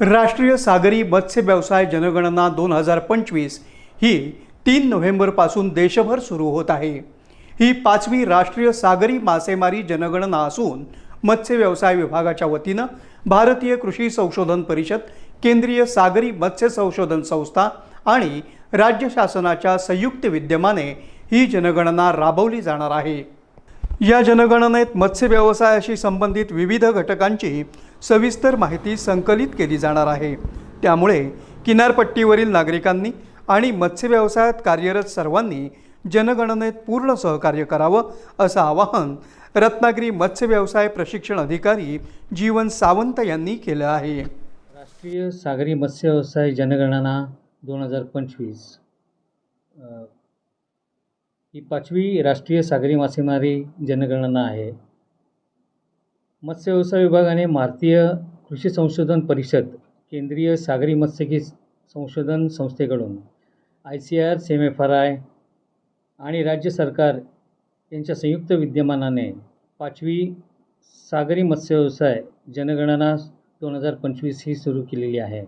राष्ट्रीय सागरी मत्स्य व्यवसाय जनगणना दोन हजार पंचवीस ही तीन नोव्हेंबरपासून देशभर सुरू होत आहे. ही पाचवी राष्ट्रीय सागरी मासेमारी जनगणना असून मत्स्य व्यवसाय विभागाच्या वतीनं भारतीय कृषी संशोधन परिषद केंद्रीय सागरी मत्स्य संशोधन संस्था आणि राज्य शासनाच्या संयुक्त विद्यमाने ही जनगणना राबवली जाणार आहे. या जनगणनेत मत्स्य व्यवसायाशी संबंधित विविध घटकांची सविस्तर माहिती संकलित केली जाणार आहे. त्यामुळे किनारपट्टीवरील नागरिकांनी आणि मत्स्य व्यवसायात कार्यरत सर्वांनी जनगणनेत पूर्ण सहकार्य करावं असं आवाहन रत्नागिरी मत्स्य व्यवसाय प्रशिक्षण अधिकारी जीवन सावंत यांनी केलं आहे. राष्ट्रीय सागरी मत्स्य व्यवसाय जनगणना दोन हजार पंचवीस ही पाचवी राष्ट्रीय सागरी मासेमारी जनगणना आहे. मत्स्य व्यवसाय विभागाने भारतीय कृषी संशोधन परिषद केंद्रीय सागरी मत्स्यकी संशोधन संस्थेकडून I C R C M F R I आणि राज्य सरकार यांच्या संयुक्त विद्यमानाने पाचवी सागरी मत्स्य व्यवसाय जनगणना दोन हजार पंचवीस ही सुरू केलेली आहे.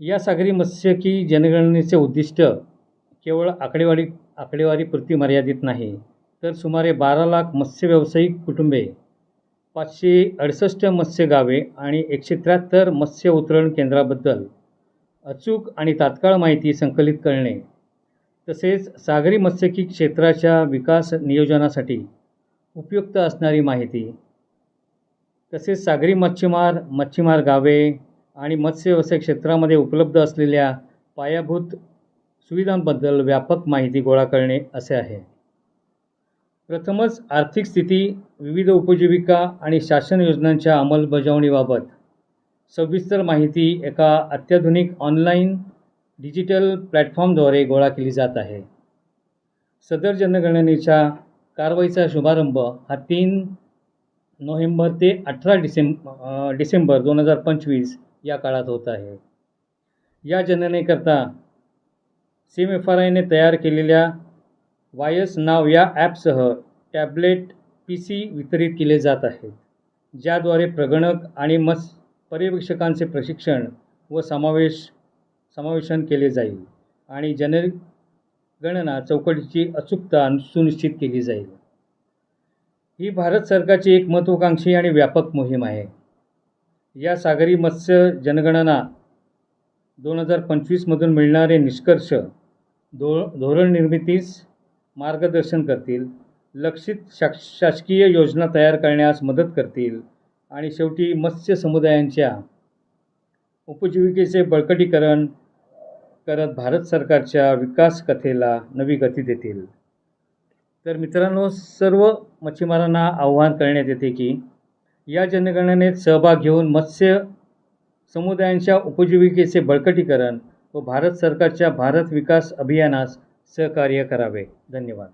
या सागरी मत्स्यकी जनगणनेचे उद्दिष्ट केवळ आकडेवारी आकडेवारीपुरती मर्यादित नाही तर सुमारे बारा लाख मत्स्य व्यावसायिक कुटुंबे पाचशे अडुसष्ट मत्स्य गावे आणि एकशे त्र्याहत्तर मत्स्य उतरण केंद्राबद्दल अचूक आणि तात्काळ माहिती संकलित करणे तसेच सागरी मत्स्यकी क्षेत्राच्या विकास नियोजनासाठी उपयुक्त असणारी माहिती तसेच सागरी मच्छीमार मच्छीमार गावे आणि मत्स्य व्यवसाय क्षेत्रामध्ये उपलब्ध असलेल्या पायाभूत सुविधांबद्दल व्यापक माहिती गोळा करणे असे आहे. प्रथमच आर्थिक स्थिती विविध उपजीविका आणि शासन योजनांच्या अंमलबजावणीबाबत सविस्तर माहिती एका अत्याधुनिक ऑनलाईन डिजिटल प्लॅटफॉर्मद्वारे गोळा केली जात आहे. सदर जनगणनेच्या कारवाईचा शुभारंभ हा तीन नोव्हेंबर ते अठरा डिसेंब डिसेंबर दोन हजार पंचवीस या काळात होत आहे. या जननेकरता सिम एफ आर आयने तयार केलेल्या वायस नाव या ॲपसह टॅबलेट पी सी वितरित केले जात आहेत ज्याद्वारे प्रगणक आणि मत्स पर्यवेक्षकांचे प्रशिक्षण व समावेश समावेशन केले जाईल आणि जनगणना चौकटीची अचूकता सुनिश्चित केली जाईल. ही भारत सरकारची एक महत्त्वाकांक्षी आणि व्यापक मोहीम आहे. या सागरी मत्स्य जनगणना दोन हजार पंचवीसमधून मिळणारे निष्कर्ष धो धोरण निर्मितीस मार्गदर्शन करतील. लक्षित शा शासकीय योजना तयार करण्यास मदत करतील. आणि शेवटी मत्स्य समुदायांच्या उपजीविकेचे बळकटीकरण करत भारत सरकारच्या विकास कथेला नवी गती देतील. तर मित्रांनो सर्व मच्छीमारांना आव्हान करण्यात येते की या जनगणनेत सहभाग घेऊन मत्स्य समुदायांच्या उपजीविकेचे बळकटीकरण व भारत सरकारच्या भारत विकास अभियानास सहकार्य करावे. धन्यवाद.